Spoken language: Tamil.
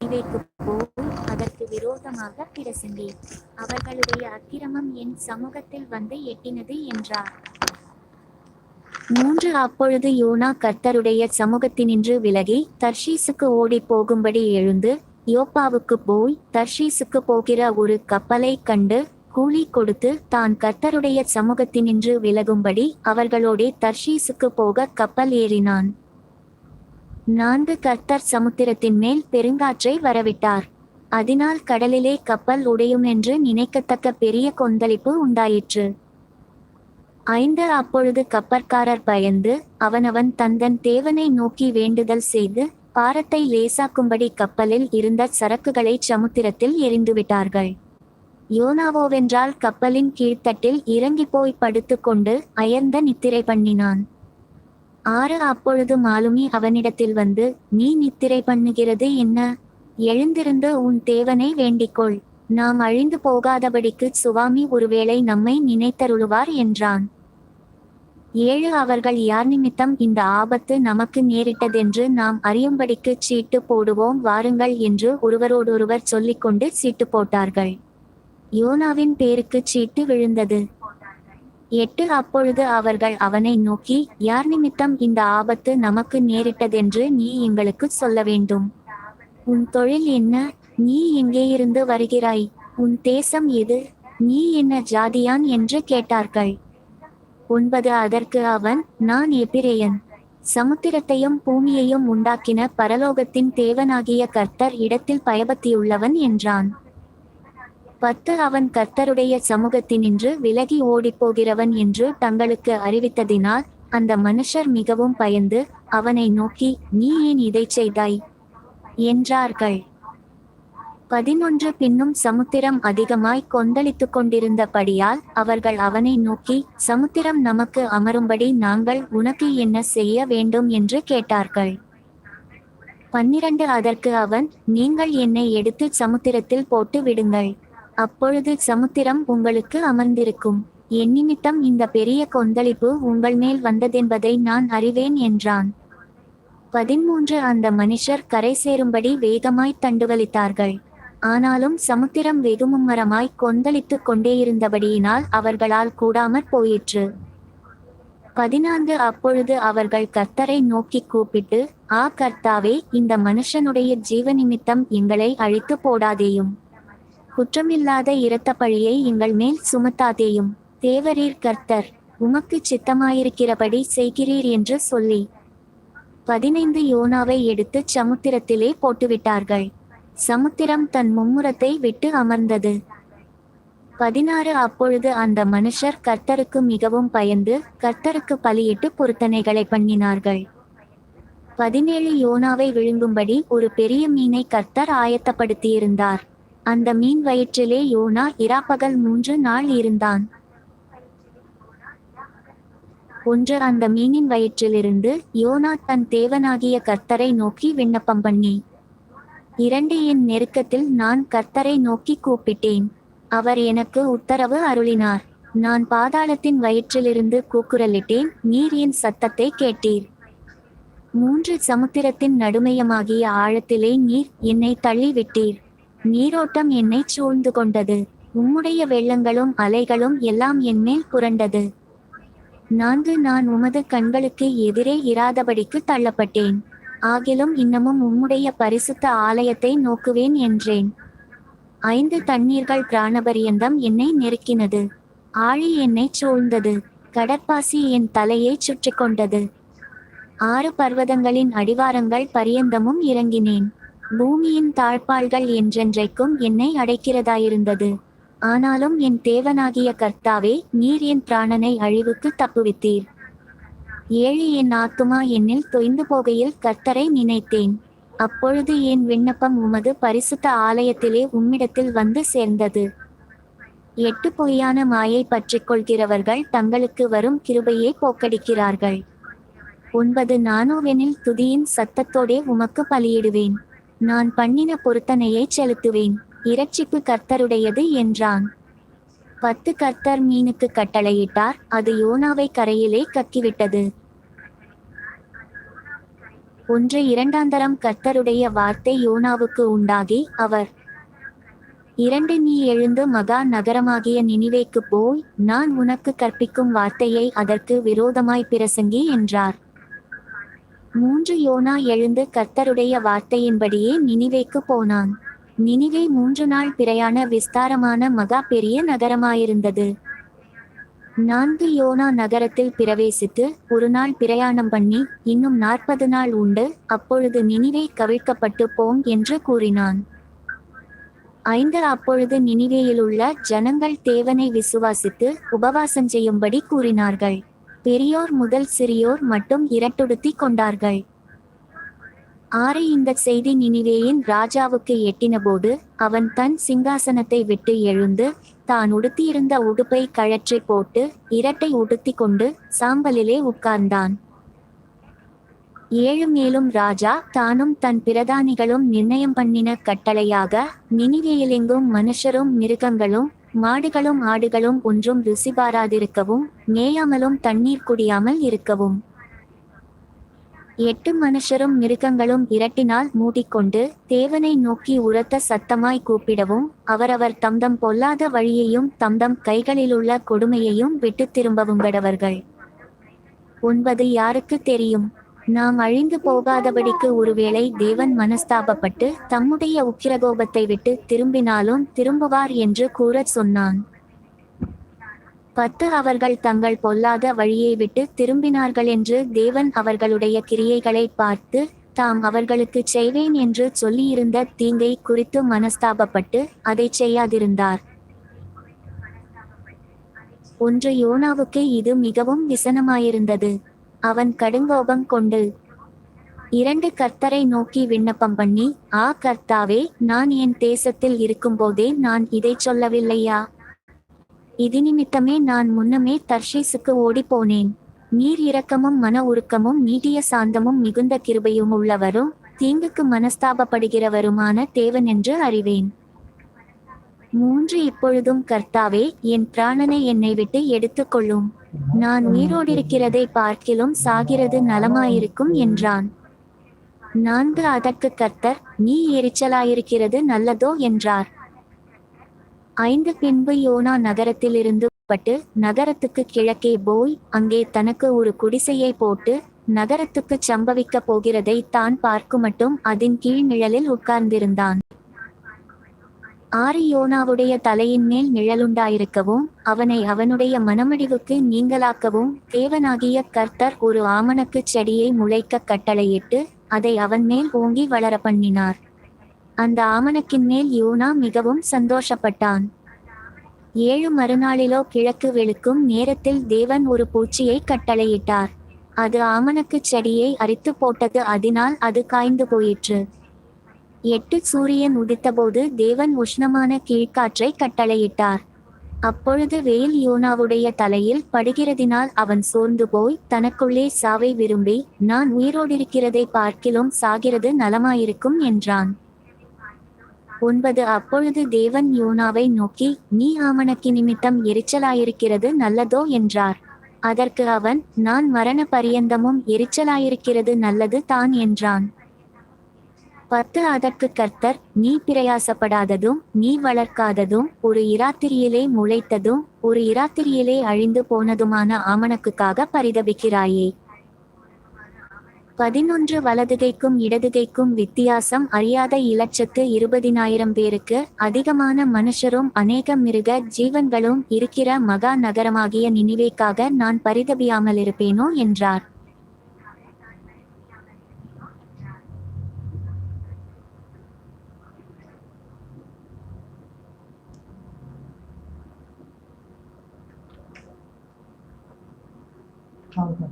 நினைவைக்கு போய் அதற்கு விரோதமாக பிரசங்கேன் அவர்களுடைய அக்கிரமம் என் சமூகத்தில் வந்து எட்டினது என்றார். மூன்று அப்பொழுது யோனா கர்த்தருடைய சமூகத்தினின்று விலகி தர்ஷீசுக்கு ஓடிப் போகும்படி எழுந்து யோப்பாவுக்கு போய் தர்ஷீசுக்கு போகிற ஒரு கப்பலை கண்டு கூலி கொடுத்து தான் கர்த்தருடைய சமூகத்தினின்று விலகும்படி அவர்களோடே தர்ஷீசுக்கு போக கப்பல் ஏறினான். நான்கு கர்த்தர் சமுத்திரத்தின் மேல் பெருங்காற்றை வரவிட்டார். அதனால் கடலிலே கப்பல் உடையும் என்று நினைக்கத்தக்க பெரிய கொந்தளிப்பு உண்டாயிற்று. ஐந்து அப்பொழுது கப்பற்காரர் பயந்து அவனவன் தந்தன் தேவனை நோக்கி வேண்டுதல் செய்து பாரத்தை லேசாக்கும்படி கப்பலில் இருந்த சரக்குகளை சமுத்திரத்தில் எறிந்துவிட்டார்கள். யோனாவோவென்றால் கப்பலின் கீழ்த்தட்டில் இறங்கி போய் படுத்துக்கொண்டு அயர்ந்த நித்திரை பண்ணினான். ஆறு அப்பொழுது மாலுமி அவனிடத்தில் வந்து நீ நித்திரை பண்ணுகிறது என்ன? எழுந்திருந்த உன் தேவனை வேண்டிக்கொள். நாம் அழிந்து போகாதபடிக்கு சுவாமி ஒருவேளை நம்மை நினைத்தருளுவார் என்றான். ஏழு அவர்கள் யார் நிமித்தம் இந்த ஆபத்து நமக்கு நேரிட்டதென்று நாம் அறியும்படிக்கு சீட்டு போடுவோம் வாருங்கள் என்று ஒருவரோடொருவர் சொல்லிக்கொண்டு சீட்டு போட்டார்கள். யோனாவின் பேருக்கு சீட்டு விழுந்தது. எட்டு அப்பொழுது அவர்கள் அவனை நோக்கி யார் நிமித்தம் இந்த ஆபத்து நமக்கு நேரிட்டதென்று நீ எங்களுக்கு சொல்ல வேண்டும். உன் தொழில் என்ன? நீ எங்கேயிருந்து வருகிறாய்? உன் தேசம் எது? நீ என்ன ஜாதியான்? என்று கேட்டார்கள். ஒன்பது அதற்கு அவன் நான் எபிரேயன். சமுத்திரத்தையும் பூமியையும் உண்டாக்கின பரலோகத்தின் தேவனாகிய கர்த்தர் இடத்தில் பயபக்தியுள்ளவன் என்றான். பத்து அவன் கர்த்தருடைய சமூகத்தினின்று விலகி ஓடிப்போகிறவன் என்று தங்களுக்கு அறிவித்ததினால் அந்த மனுஷர் மிகவும் பயந்து அவனை நோக்கி நீ ஏன் இதைச் செய்தாய்? என்றார்கள். பதினொன்று பின்னும் சமுத்திரம் அதிகமாய் கொந்தளித்துக் கொண்டிருந்தபடியால் அவர்கள் அவனை நோக்கி சமுத்திரம் நமக்கு அமரும்படி நாங்கள் உனக்கு என்ன செய்ய வேண்டும்? என்று கேட்டார்கள். பன்னிரண்டு அதற்கு அவன் நீங்கள் என்னை எடுத்து சமுத்திரத்தில் போட்டு விடுங்கள். அப்பொழுது சமுத்திரம் உங்களுக்கு அமர்ந்திருக்கும். என்னிமித்தம் இந்த பெரிய கொந்தளிப்பு உங்கள் மேல் வந்ததென்பதை நான் அறிவேன் என்றான். பதிமூன்று அந்த மனுஷர் கரை சேரும்படி வேகமாய் தண்டுவலித்தார்கள் ஆனாலும் சமுத்திரம் வெகுமும்மரமாய் கொந்தளித்துக் கொண்டேயிருந்தபடியினால் அவர்களால் கூடாமற் போயிற்று. பதினான்கு அப்பொழுது அவர்கள் கர்த்தரை நோக்கி கூப்பிட்டு ஆ கர்த்தாவே இந்த மனுஷனுடைய ஜீவ நிமித்தம் எங்களை அழித்து போடாதேயும். குற்றமில்லாத இரத்த பழியை எங்கள் மேல் சுமத்தாதேயும். தேவரீர் கர்த்தர் உமக்கு சித்தமாயிருக்கிறபடி செய்கிறீர் என்று சொல்லி பதினைந்து யோனாவை எடுத்து சமுத்திரத்திலே போட்டுவிட்டார்கள். சமுத்திரம் தன் மும்முரத்தை விட்டு அமர்ந்தது. பதினாறு அப்பொழுது அந்த மனுஷர் கர்த்தருக்கு மிகவும் பயந்து கர்த்தருக்கு பலியிட்டு பொருத்தனைகளை பண்ணினார்கள். பதினேழு யோனாவை விழுங்கும்படி ஒரு பெரிய மீனை கர்த்தர் ஆயத்தப்படுத்தியிருந்தார். அந்த மீன் வயிற்றிலே யோனா இராப்பகல் மூன்று நாள் இருந்தான். ஒன்று அந்த மீனின் வயிற்றிலிருந்து யோனா தன் தேவனாகிய கர்த்தரை நோக்கி விண்ணப்பம் பண்ணி இரண்டு என் நெருக்கத்தில் நான் கர்த்தரை நோக்கி கூப்பிட்டேன். அவர் எனக்கு உத்தரவு அருளினார். நான் பாதாளத்தின் வயிற்றிலிருந்து கூக்குரலிட்டேன். நீர் என் சத்தத்தை கேட்டீர். மூன்று சமுத்திரத்தின் நடுமையமாகிய ஆழத்திலே நீர் என்னை தள்ளிவிட்டீர். நீரோட்டம் என்னை சூழ்ந்து கொண்டது. உம்முடைய வெள்ளங்களும் அலைகளும் எல்லாம் என்மேல் புரண்டது. நான்கு நான் உமது கண்களுக்கு எதிரே இராதபடிக்கு தள்ளப்பட்டேன். ஆகிலும் இன்னமும் உம்முடைய பரிசுத்த ஆலயத்தை நோக்குவேன் என்றேன். ஐந்து தண்ணீர்கள் பிராணபரியந்தம் என்னை நெருக்கினது. ஆழி என்னை சூழ்ந்தது. கடற்பாசி என் தலையை சுற்றி கொண்டது ஆறு பர்வதங்களின் அடிவாரங்கள் பரியந்தமும் இறங்கினேன். பூமியின் தாழ்பாள்கள் என்றென்றைக்கும் என்னை அடைக்கிறதாயிருந்தது. ஆனாலும் என் தேவனாகிய கர்த்தாவே நீர் என் பிராணனை அழிவுக்கு தப்புவித்தீர். ஏழு என் ஆத்துமா என்னில் தொய்ந்து போகையில் கர்த்தரை நினைத்தேன். அப்பொழுது என் விண்ணப்பம் உமது பரிசுத்த ஆலயத்திலே உம்மிடத்தில் வந்து சேர்ந்தது. எட்டு பொய்யான மாயை பற்றி கொள்கிறவர்கள் தங்களுக்கு வரும் கிருபையை போக்கடிக்கிறார்கள். ஒன்பது நானோவெனில் துதியின் சத்தத்தோடே உமக்கு பலியிடுவேன். நான் பண்ணின பொருத்தனையை செலுத்துவேன். இரட்சிப்பு கர்த்தருடையது என்றான். பத்து கர்த்தர் மீனுக்கு கட்டளையிட்டார். அது யோனாவை கரையிலே கக்கிவிட்டது. ஒன்று இரண்டாந்தரம் கர்த்தருடைய வார்த்தை யோனாவுக்கு உண்டாகி அவர் இரண்டு நீ எழுந்து மகா நகரமாகிய நினிவேக்கு போய் நான் உனக்கு கற்பிக்கும் வார்த்தையை அதற்கு விரோதமாய் பிரசங்கி என்றார். மூன்று யோனா எழுந்து கர்த்தருடைய வார்த்தையின்படியே நினிவேக்கு போனான். நினிவே மூன்று நாள் பிரயாண விஸ்தாரமான மகா பெரிய நகரமாயிருந்தது. நான்கு யோனா நகரத்தில் பிரவேசித்து ஒரு நாள் பிரயாணம் பண்ணி இன்னும் நாற்பது நாள் உண்டு அப்பொழுது நினிவே கவிழ்க்கப்பட்டு போம் என்று கூறினான். ஐந்து அப்பொழுது நினிவேயிலுள்ள ஜனங்கள் தேவனை விசுவாசித்து உபவாசம் செய்யும்படி கூறினார்கள். பெரியோர் முதல் சிறியோர் மட்டும் இரட்டுடுத்தி கொண்டார்கள். ஆறு இந்த செய்தி நினிவேயின் ராஜாவுக்கு எட்டினபோது அவன் தன் சிங்காசனத்தை விட்டு எழுந்து தான் உடுத்தியிருந்த உடுப்பை கழற்றி போட்டு இரட்டை உடுத்தி கொண்டு சாம்பலிலே உட்கார்ந்தான். ஏழு மேலும் ராஜா தானும் தன் பிரதானிகளும் நிர்ணயம் பண்ணின கட்டளையாக நினிவேயிலெங்கும் மனுஷரும் மிருகங்களும் மாடுகளும் ஆடுகளும் ஒன்றும் ருசி பாராதிருக்கவும் மேயாமலும் தண்ணீர் குடியாமல் இருக்கவும். எட்டு மனுஷரும் மிருகங்களும் இரட்டினால் மூடிக்கொண்டு தேவனை நோக்கி உரத்த சத்தமாய் கூப்பிடவும் அவரவர் தம்தம் பொல்லாத வழியையும் தம்தம் கைகளிலுள்ள கொடுமையையும் விட்டு திரும்பவும் கடவர்கள். ஒன்பது யாருக்கு தெரியும்? நாம் அழிந்து போகாதபடிக்கு ஒருவேளை தேவன் மனஸ்தாபப்பட்டு தம்முடைய உக்கிரகோபத்தை விட்டு திரும்பினாலும் திரும்புவார் என்று கூறச் சொன்னான். பத்து அவர்கள் தங்கள் பொல்லாத வழியை விட்டு திரும்பினார்கள் என்று தேவன் அவர்களுடைய கிரியைகளை பார்த்து தாம் அவர்களுக்கு செய்வேன் என்று சொல்லியிருந்த தீங்கை குறித்து மனஸ்தாபப்பட்டு அதை செய்யாதிருந்தார். ஒன்று யோனாவுக்கு இது மிகவும் விசனமாயிருந்தது. அவன் கடுங்கோபம் கொண்டு இரண்டு கர்த்தரை நோக்கி விண்ணப்பம் பண்ணி ஆ கர்த்தாவே நான் என் தேசத்தில் இருக்கும்போதே நான் இதை சொல்லவில்லையா? இது நிமித்தமே நான் முன்னமே தர்ஷீசுக்கு ஓடிப்போனேன். நீர் இரக்கமும் மன உருக்கமும் நீடிய சாந்தமும் மிகுந்த கிருபையும் உள்ளவரும் தீங்குக்கு மனஸ்தாபப்படுகிறவருமான தேவன் என்று அறிவேன். மூன்று இப்பொழுதும் கர்த்தாவே என் பிராணனை என்னை விட்டு எடுத்துக்கொள்ளும். நான் உயிரோடிருக்கிறதை பார்க்கிலும் சாகிறது நலமாயிருக்கும் என்றான். நான்கு அதற்கு கர்த்தர் நீ எரிச்சலாயிருக்கிறது நல்லதோ? என்றார். ஐந்து பின்பு யோனா நகரத்திலிருந்து பட்டு நகரத்துக்கு கிழக்கே போய் அங்கே தனக்கு ஒரு குடிசையை போட்டு நகரத்துக்கு சம்பவிக்கப் போகிறதை தான் பார்க்குமட்டும் அதன் கீழ் நிழலில் உட்கார்ந்திருந்தான். ஆறு யோனாவுடைய தலையின் மேல் நிழலுண்டாயிருக்கவும் அவனை அவனுடைய மனமடிவுக்கு நீங்களாக்கவும் தேவனாகிய கர்த்தர் ஒரு ஆமணக்குச் செடியை முளைக்க கட்டளையிட்டு அதை அவன் மேல் ஓங்கி வளர பண்ணினார் அந்த ஆமணக்கின் மேல் யோனா மிகவும் சந்தோஷப்பட்டான். ஏழு மறுநாளிலோ கிழக்கு வெளுக்கும் நேரத்தில் தேவன் ஒரு பூச்சியை கட்டளையிட்டார். அது ஆமணக்குச் செடியை அரித்து போட்டது அதனால் அது காய்ந்து போயிற்று. எட்டு சூரியன் உதித்தபோது தேவன் உஷ்ணமான கீழ்காற்றை கட்டளையிட்டார். அப்பொழுது வெயில் யோனாவுடைய தலையில் படுகிறதினால் அவன் சோர்ந்து போய் தனக்குள்ளே சாவை விரும்பி நான் உயிரோடிருக்கிறதை பார்க்கிலும் சாகிறது நலமாயிருக்கும் என்றான். ஒன்பது அப்பொழுது தேவன் யோனாவை நோக்கி நீ ஆமணக்கு நிமித்தம் எரிச்சலாயிருக்கிறது நல்லதோ? என்றார். அதற்கு அவன் நான் மரண பரியந்தமும் எரிச்சலாயிருக்கிறது நல்லது தான் என்றான். பத்து அதற்கு கர்த்தர் நீ பிரயாசப்படாததும் நீ வளர்க்காததும் ஒரு இராத்திரியிலே முளைத்ததும் ஒரு இராத்திரியிலே அழிந்து போனதுமான ஆமணக்குக்காக பரிதபிக்கிறாயே. பதினொன்று வலதுகைக்கும் இடதுகைக்கும் வித்தியாசம் அறியாத இலட்சத்து இருபதினாயிரம் பேருக்கு அதிகமான மனுஷரும் அநேக மிருக ஜீவன்களும் இருக்கிற மகா நகரமாகிய நினைவைக்காக நான் பரிதபியாமல் இருப்பேனோ என்றார். 差不多